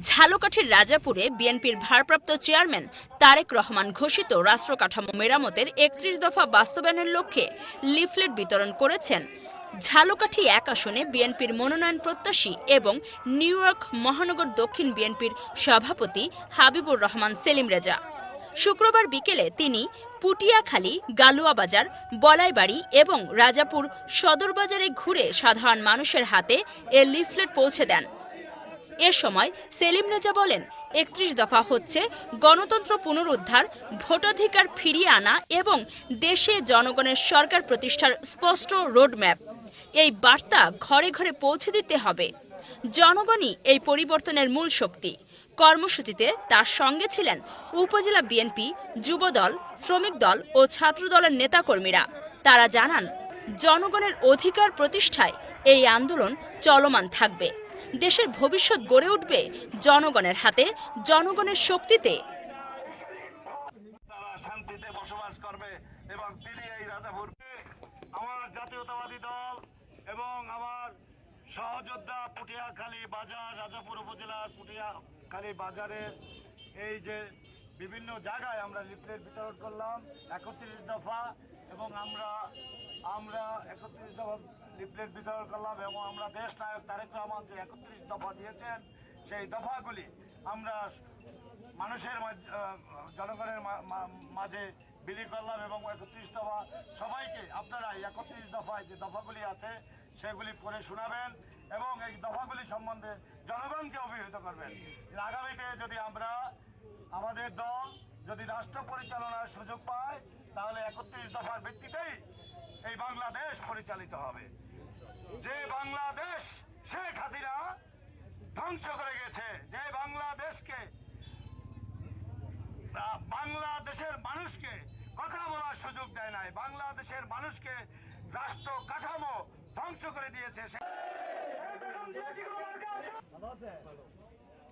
ঝালকাঠির রাজাপুরে বিএনপির ভারপ্রাপ্ত চেয়ারম্যান তারেক রহমান ঘোষিত রাষ্ট্র কাঠামো মেরামতের একত্রিশ দফা বাস্তবায়নের লক্ষ্যে লিফলেট বিতরণ করেছেন। ঝালকাঠি এক আসনে বিএনপির মনোনয়ন প্রত্যাশী এবং নিউ ইয়র্ক মহানগর দক্ষিণ বিএনপির সভাপতি হাবিবুর রহমান সেলিম রেজা। শুক্রবার বিকেলে তিনি পুটিয়াখালী গালুয়াবাজার বলাইবাড়ি এবং রাজাপুর সদর বাজারে ঘুরে সাধারণ মানুষের হাতে এ লিফলেট পৌঁছে দেন। এ সময় সেলিম রেজা বলেন, একত্রিশ দফা হচ্ছে গণতন্ত্র পুনরুদ্ধার, ভোটাধিকার ফিরিয়ে আনা এবং দেশে জনগণের সরকার প্রতিষ্ঠার স্পষ্ট রোডম্যাপ। এই বার্তা ঘরে ঘরে পৌঁছে দিতে হবে। জনগণই এই পরিবর্তনের মূল শক্তি। কর্মসূচিতে তার সঙ্গে ছিলেন উপজেলা বিএনপি, যুবদল, শ্রমিক দল ও ছাত্রদলের নেতাকর্মীরা। তারা জানান, জনগণের অধিকার প্রতিষ্ঠায় এই আন্দোলন চলমান থাকবে। দেশের ভবিষ্যৎ গড়ে উঠবে জনগণের হাতে, জনগণের শক্তিতে। বসবাস করবে এবং আমার জাতীয়তাবাদী দল এবং আমার সহযোদ্ধা পুটিয়াখালী বাজার পুটিয়াখালী এই যে বিভিন্ন জায়গায় আমরা লিফলেট বিতরণ করলাম, একত্রিশ দফা, এবং আমরা আমরা একত্রিশ দফা লিফলেট বিতরণ করলাম এবং আমরা দেশ নায়ক তারেক রহমান যে একত্রিশ দফা দিয়েছেন, সেই দফাগুলি আমরা মানুষের জনগণের মাঝে বিলি করলাম এবং একত্রিশ দফা সবাইকে আপনারা একত্রিশ দফায় যে দফাগুলি আছে, সেগুলি পড়ে শোনাবেন এবং এই দফাগুলি সম্বন্ধে জনগণকে অভিহিত করবেন। আগামীতে যদি আমরা আমাদের দল যদি রাষ্ট্র পরিচালনার সুযোগ পায়, তাহলে একত্রিশ দফার ভিত্তিতেই এই বাংলাদেশ পরিচালিত হবে। যে বাংলাদেশ শেখ হাসিনা ধ্বংস করে গেছে, যে বাংলাদেশকে, বাংলাদেশের মানুষকে কথা বলার সুযোগ দেয় নাই, বাংলাদেশের মানুষকে রাষ্ট্র কাঠামো ধ্বংস করে দিয়েছে